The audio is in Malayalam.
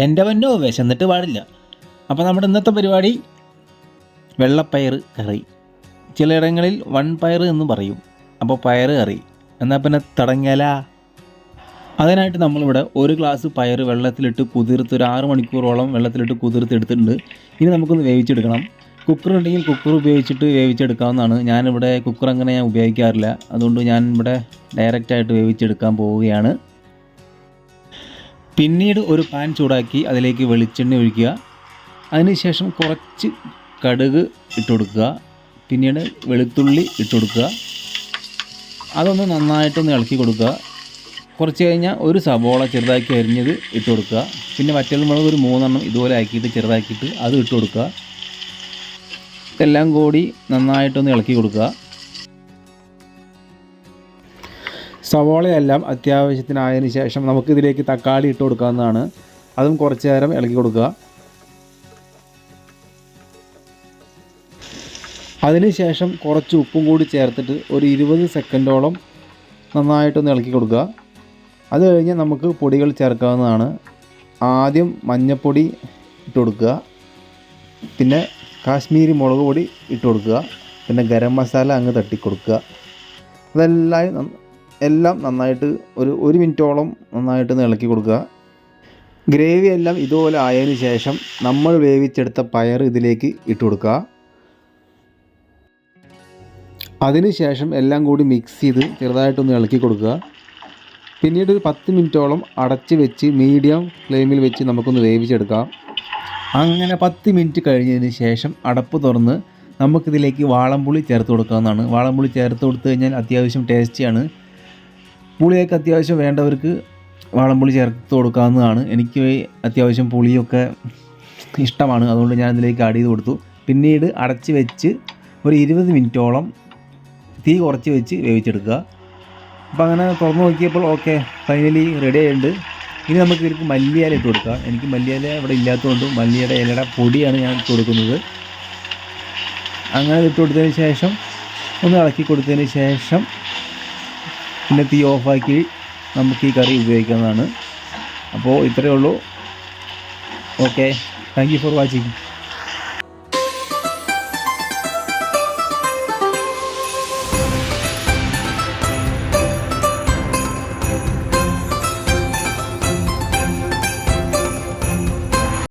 എന്റെ വന്നോ വിശന്നിട്ട് പാടില്ല. അപ്പോൾ നമ്മുടെ ഇന്നത്തെ പരിപാടി വെള്ളപ്പയർ കറി. ചിലയിടങ്ങളിൽ വൺ പയർ എന്ന് പറയും. അപ്പോൾ പയർ കറി. എന്നാൽ പിന്നെ തടങ്ങല. അതിനായിട്ട് നമ്മളിവിടെ ഒരു ഗ്ലാസ് പയർ വെള്ളത്തിലിട്ട് കുതിർത്ത് ഒരു ആറ് മണിക്കൂറോളം വെള്ളത്തിലിട്ട് കുതിർത്ത് എടുത്തിട്ടുണ്ട് ഇനി നമുക്കൊന്ന് വേവിച്ചെടുക്കണം. കുക്കർ ഉണ്ടെങ്കിൽ കുക്കർ ഉപയോഗിച്ചിട്ട് വേവിച്ചെടുക്കാവുന്നതാണ്. ഞാനിവിടെ കുക്കർ അങ്ങനെ ഞാൻ ഉപയോഗിക്കാറില്ല. അതുകൊണ്ട് ഞാൻ ഇവിടെ ഡയറക്റ്റായിട്ട് വേവിച്ചെടുക്കാൻ പോവുകയാണ്. പിന്നീട് ഒരു പാൻ ചൂടാക്കി അതിലേക്ക് വെളിച്ചെണ്ണ ഒഴിക്കുക. അതിനുശേഷം കുറച്ച് കടുക് ഇട്ട് കൊടുക്കുക. പിന്നീട് വെളുത്തുള്ളി ഇട്ട് കൊടുക്കുക. അതൊന്ന് നന്നായിട്ടൊന്ന് ഇളക്കി കൊടുക്കുക. കുറച്ച് കഴിഞ്ഞാൽ ഒരു സബോള ചെറുതാക്കി അരിഞ്ഞത് ഇട്ട് കൊടുക്കുക. പിന്നെ വറ്റൽ മുളക് ഒരു മൂന്നെണ്ണം ഇതുപോലെ ആക്കിയിട്ട് ചെറുതാക്കിയിട്ട് അത് ഇട്ട് കൊടുക്കുക. ഇതെല്ലാം കൂടി നന്നായിട്ടൊന്ന് ഇളക്കി കൊടുക്കുക. സവോളയെല്ലാം അത്യാവശ്യത്തിനായതിനു ശേഷം നമുക്കിതിലേക്ക് തക്കാളി ഇട്ട് കൊടുക്കാവുന്നതാണ്. അതും കുറച്ച് നേരം ഇളക്കി കൊടുക്കുക. അതിനുശേഷം കുറച്ച് ഉപ്പും കൂടി ചേർത്തിട്ട് ഒരു ഇരുപത് സെക്കൻഡോളം നന്നായിട്ടൊന്ന് ഇളക്കി കൊടുക്കുക. അത് കഴിഞ്ഞ് നമുക്ക് പൊടികൾ ചേർക്കാവുന്നതാണ്. ആദ്യം മഞ്ഞൾപ്പൊടി ഇട്ട് കൊടുക്കുക. പിന്നെ കാശ്മീരി മുളക് പൊടി ഇട്ട് കൊടുക്കുക. പിന്നെ ഗരം മസാല അങ്ങ് തട്ടി കൊടുക്കുക. അതെല്ലാം എല്ലാം നന്നായിട്ട് ഒരു ഒരു മിനിറ്റോളം നന്നായിട്ട് ഇളക്കി കൊടുക്കുക. ഗ്രേവി എല്ലാം ഇതുപോലെ ആയതിനു ശേഷം നമ്മൾ വേവിച്ചെടുത്ത പയർ ഇതിലേക്ക് ഇട്ട് കൊടുക്കുക. അതിനുശേഷം എല്ലാം കൂടി മിക്സ് ചെയ്ത് ചെറുതായിട്ടൊന്ന് ഇളക്കി കൊടുക്കുക. പിന്നീട് ഒരു പത്ത് മിനിറ്റോളം അടച്ച് വെച്ച് മീഡിയം ഫ്ലെയിമിൽ വെച്ച് നമുക്കൊന്ന് വേവിച്ചെടുക്കാം. അങ്ങനെ പത്ത് മിനിറ്റ് കഴിഞ്ഞതിന് ശേഷം അടപ്പ് തുറന്ന് നമുക്കിതിലേക്ക് വാളംപുളി ചേർത്ത് കൊടുക്കാവുന്നതാണ്. വാളംപുളി ചേർത്ത് കൊടുത്തു കഴിഞ്ഞാൽ അത്യാവശ്യം ടേസ്റ്റിയാണ് പുളിയൊക്കെ അത്യാവശ്യം വേണ്ടവർക്ക് വാളംപുളി ചേർത്ത് കൊടുക്കാവുന്നതാണ്. എനിക്ക് അത്യാവശ്യം പുളിയൊക്കെ ഇഷ്ടമാണ്. അതുകൊണ്ട് ഞാൻ ഇതിലേക്ക് ആഡ് ചെയ്ത് കൊടുത്തു. പിന്നീട് അടച്ച് വെച്ച് ഒരു ഇരുപത് മിനിറ്റോളം തീ കുറച്ച് വെച്ച് വേവിച്ചെടുക്കുക. അപ്പോൾ അങ്ങനെ തുറന്ന് നോക്കിയപ്പോൾ ഓക്കെ ഫൈനലി റെഡി ആയിട്ടുണ്ട്. ഇനി നമുക്ക് ഇതിലേക്ക് മല്ലിയില ഇട്ട് കൊടുക്കാം. എനിക്ക് മല്ലിയില ഇവിടെ ഇല്ലാത്തതുകൊണ്ട് മല്ലിയുടെ ഇലയുടെ പൊടിയാണ് ഞാൻ ഇട്ട് കൊടുക്കുന്നത്. അങ്ങനെ ഇട്ട് കൊടുത്തതിന് ശേഷം ഒന്ന് ഇളക്കി കൊടുത്തതിന് ശേഷം പിന്നെ തീ ഓഫാക്കി നമുക്ക് ഈ കറി ഉപയോഗിക്കാവുന്നതാണ്. അപ്പോൾ ഇത്രയേ ഉള്ളൂ. Okay thank for watching